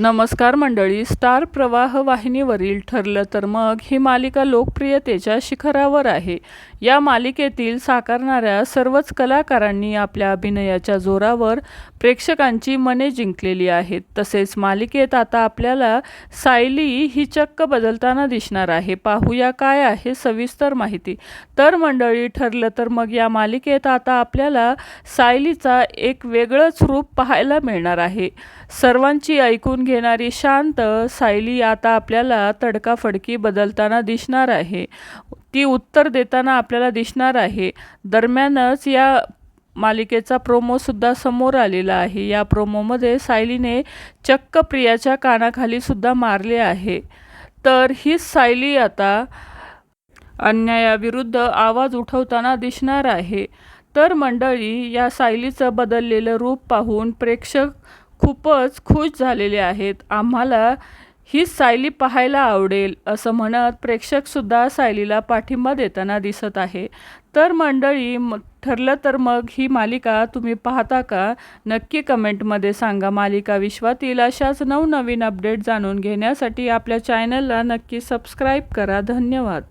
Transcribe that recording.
नमस्कार मंडळी स्टार प्रवाह वाहिनीवरील ठरलं तर मग ही मालिका लोकप्रियतेच्या शिखरावर आहे. या मालिकेतील साकारणाऱ्या सर्वच कलाकारांनी आपल्या अभिनयाच्या जोरावर प्रेक्षकांची मने जिंकलेली आहेत. तसेच मालिकेत आता आपल्याला सायली ही चक्क बदलताना दिसणार आहे. पाहूया काय आहे सविस्तर माहिती. तर मंडळी ठरलं तर मग या मालिकेत आता आपल्याला सायलीचा एक वेगळंच रूप पाहायला मिळणार आहे. सर्वांची ऐकून घेणारी शांत सायली आता आपल्याला तडकाफडकी बदलताना दिसणार आहे. ती उत्तर देताना आपल्याला दिसणार आहे. दरम्यानच या मालिकेचा प्रोमोसुद्धा समोर आलेला आहे. या प्रोमोमध्ये सायलीने चक्क प्रियाच्या कानाखाली सुद्धा मारले आहे. तर हीच सायली आता अन्यायाविरुद्ध आवाज उठवताना दिसणार आहे. तर मंडळी या सायलीचं बदललेलं रूप पाहून प्रेक्षक खूपच खुश झालेले आहेत. आम्हाला ही सायली पाहायला आवडेल असं म्हणत प्रेक्षकसुद्धा सायलीला पाठिंबा देताना दिसत आहे. तर मंडळी म ठरलं तर मग ही मालिका तुम्ही पाहता का? नक्की कमेंटमध्ये सांगा. मालिका विश्वातील अशाच नवनवीन अपडेट जाणून घेण्यासाठी आपल्या चॅनलला नक्की सबस्क्राईब करा. धन्यवाद.